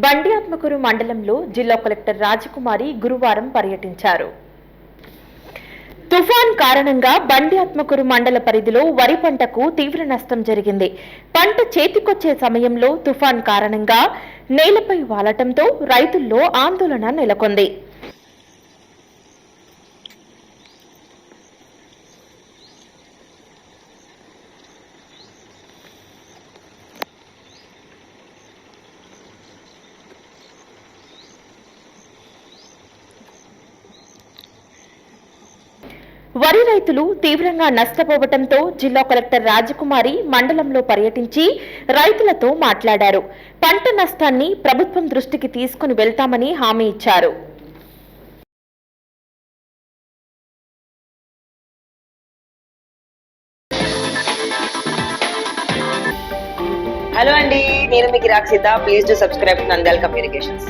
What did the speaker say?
బండి ఆత్మకూరు మండలంలో జిల్లా కలెక్టర్ రాజకుమారి గురువారం పర్యటించారు. తుఫాన్ కారణంగా బండి ఆత్మకూరు మండల పరిధిలో వరి పంటకు తీవ్ర నష్టం జరిగింది. పంట చేతికొచ్చే సమయంలో తుఫాన్ కారణంగా నేలపై వాలటంతో రైతుల్లో ఆందోళన నెలకొంది. వరి రైతులు తీవ్రంగా నష్టపోవడంతో జిల్లా కలెక్టర్ రాజకుమారి మండలంలో పర్యటించి రైతులతో మాట్లాడారు. పంట నష్టాన్ని ప్రభుత్వం దృష్టికి తీసుకుని వెళ్తామని హామీ ఇచ్చారు. హలో అండి నేను మీకు Rakshita. Please to subscribe Nandal communications